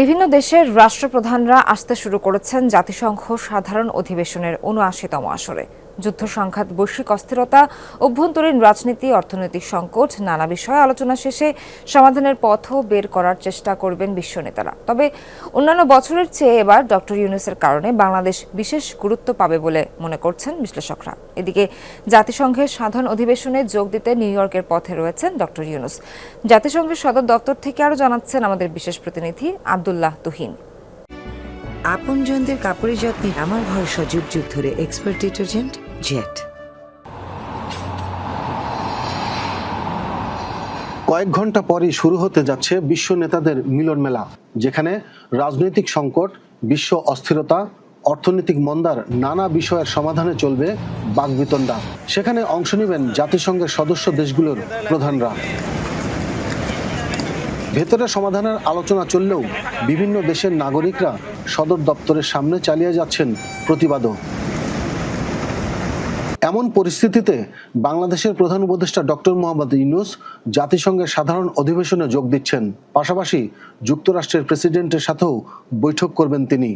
বিভিন্ন দেশের রাষ্ট্রপ্রধানরা আসতে শুরু করেছেন জাতিসংঘ সাধারণ অধিবেশনের উনআশিতম আসরে। যুদ্ধ সংঘাত, বৈশ্বিক অস্থিরতা, অভ্যন্তরীণ রাজনীতি, অর্থনৈতিক সংকট, নানা বিষয়ে আলোচনা শেষে সমাধানের পথও বের করার চেষ্টা করবেন বিশ্ব নেতারা। তবে অন্যান্য বছরের চেয়ে এবার ডক্টর ইউনুসের কারণে বাংলাদেশ বিশেষ গুরুত্ব পাবে বলে মনে করছেন বিশ্লেষকরা। এদিকে জাতিসংঘের সাধারণ অধিবেশনে যোগ দিতে নিউ ইয়র্কের পথে রয়েছেন ডক্টর ইউনুস। জাতিসংঘের সদর দপ্তর থেকে আরও জানাচ্ছেন আমাদের বিশেষ প্রতিনিধি আবদুল্লাহ তুহিন। আপনজনদের কাপড়ের যত্নে আমার ভরসা যুগ যুগ ধরে এক্সপার্ট ডিটারজেন্ট জেট। কয়েক ঘণ্টা পরই শুরু হতে যাচ্ছে বিশ্ব নেতাদের মিলন মেলা, যেখানে রাজনৈতিক সংকট, বিশ্ব অস্থিরতা, অর্থনৈতিক মন্দার নানা বিষয়ের সমাধানে চলবে বাগবিতণ্ডা সেখানে অংশ নেবেন জাতিসংঘের সদস্য দেশগুলোর প্রধানরা। ভেতরে সমাধানের আলোচনা চললেও বিভিন্ন দেশের নাগরিকরা সদর দপ্তরের সামনে চালিয়ে যাচ্ছেন প্রতিবাদও। এমন পরিস্থিতিতে বাংলাদেশের প্রধান উপদেষ্টা ডক্টর মোহাম্মদ ইউনুস জাতিসংঘের সাধারণ অধিবেশনে যোগ দিচ্ছেন। পাশাপাশি যুক্তরাষ্ট্রের প্রেসিডেন্টের সাথেও বৈঠক করবেন তিনি।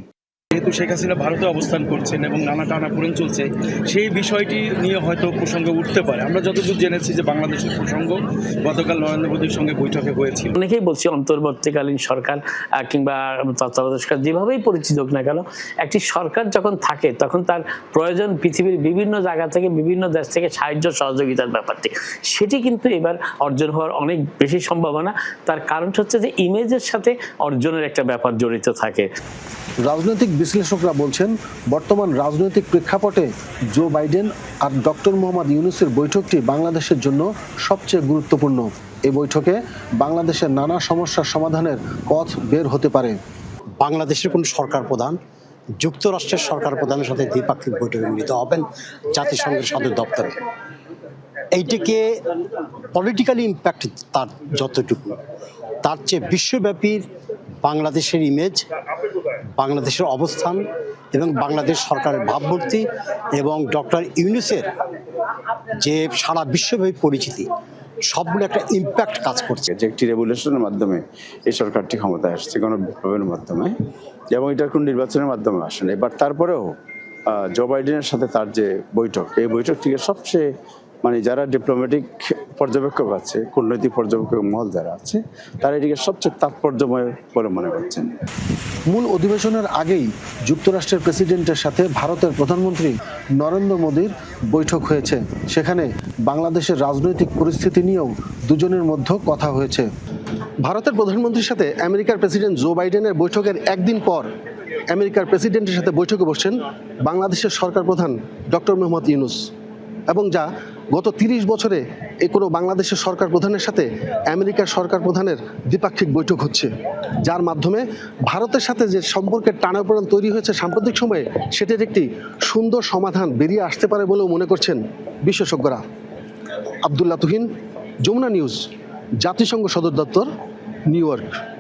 যেহেতু শেখ হাসিনা ভারতে অবস্থান করছেন এবং নানা টানাপোড়েন চলছে, সেই বিষয়টি নিয়ে হয়তো প্রসঙ্গ উঠতে পারে। আমরা যতদূর জেনেছি যে বাংলাদেশের প্রসঙ্গ গতকাল নরেন্দ্র মোদীর সঙ্গে বৈঠকে হয়েছিল। অনেকেই বলছি অন্তর্বর্তীকালীন সরকার কিংবা তত্ত্বাবধায়ক সরকার যেভাবেই পরিচিত হোক না কেন, একটি সরকার যখন থাকে, তখন তার প্রয়োজন পৃথিবীর বিভিন্ন জায়গা থেকে, বিভিন্ন দেশ থেকে সাহায্য, সহযোগিতার ব্যাপারটি। সেটি কিন্তু এবার অর্জন হওয়ার অনেক বেশি সম্ভাবনা। তার কারণ হচ্ছে যে ইমেজের সাথে অর্জনের একটা ব্যাপার জড়িত থাকে। রাজনৈতিক বিশ্লেষকরা বলছেন, বর্তমান রাজনৈতিক প্রেক্ষাপটে জো বাইডেন আর ডক্টর মোহাম্মদ ইউনুসের বৈঠকটি বাংলাদেশের জন্য সবচেয়ে গুরুত্বপূর্ণ। এই বৈঠকে বাংলাদেশের নানা সমস্যার সমাধানের পথ বের হতে পারে। বাংলাদেশের কোনো সরকার প্রধান, যুক্তরাষ্ট্রের সরকার প্রধানের সাথে দ্বিপাক্ষিক বৈঠকে মিলিত হবেন জাতিসংঘের সদর দপ্তরে। এইটিকে পলিটিক্যালি ইম্প্যাক্ট তার যতটুকু, তার চেয়ে বিশ্বব্যাপী বাংলাদেশের ইমেজ বাংলাদেশের অবস্থান এবং বাংলাদেশ সরকারের ভাবমূর্তি এবং ডক্টর ইউনুসের যে সারা বিশ্বব্যাপী পরিচিতি, সবগুলো একটা ইম্প্যাক্ট কাজ করছে। যে একটি রেভুলেশনের মাধ্যমে এই সরকারটি ক্ষমতায় আসছে, কোনো বিপ্লবের মাধ্যমে। এবং এটার কোন নির্বাচনের মাধ্যমে আসেনি। এবার তারপরেও জো বাইডেনের সাথে তার যে বৈঠক, এই বৈঠক থেকে সবচেয়ে মানে যারা ডিপ্লোম্যাটিক পর্যবেক্ষক আছে, কূটনৈতিক পর্যবেক্ষক মহল যারা আছে, তারা এটিকে সবচেয়ে তাৎপর্যময় বলে মনে করছেন। মূল অধিবেশনের আগেই যুক্তরাষ্ট্রের প্রেসিডেন্টের সাথে ভারতের প্রধানমন্ত্রী নরেন্দ্র মোদীর বৈঠক হয়েছে। সেখানে বাংলাদেশের রাজনৈতিক পরিস্থিতি নিয়েও দুজনের মধ্যে কথা হয়েছে। ভারতের প্রধানমন্ত্রীর সাথে আমেরিকার প্রেসিডেন্ট জো বাইডেনের বৈঠকের একদিন পর আমেরিকার প্রেসিডেন্টের সাথে বৈঠকে বসছেন বাংলাদেশের সরকার প্রধান ডক্টর মোহাম্মদ ইউনুস। এবং যা গত তিরিশ বছরে এ কোনো বাংলাদেশের সরকার প্রধানের সাথে আমেরিকার সরকার প্রধানের দ্বিপাক্ষিক বৈঠক হচ্ছে, যার মাধ্যমে ভারতের সাথে যে সম্পর্কের টানাপোড়েন তৈরি হয়েছে সাম্প্রতিক সময়ে, সেটির একটি সুন্দর সমাধান বেরিয়ে আসতে পারে বলেও মনে করছেন বিশেষজ্ঞরা। আবদুল্লাহ তুহিন, যমুনা নিউজ, জাতিসংঘ সদর দপ্তর, নিউ ইয়র্ক।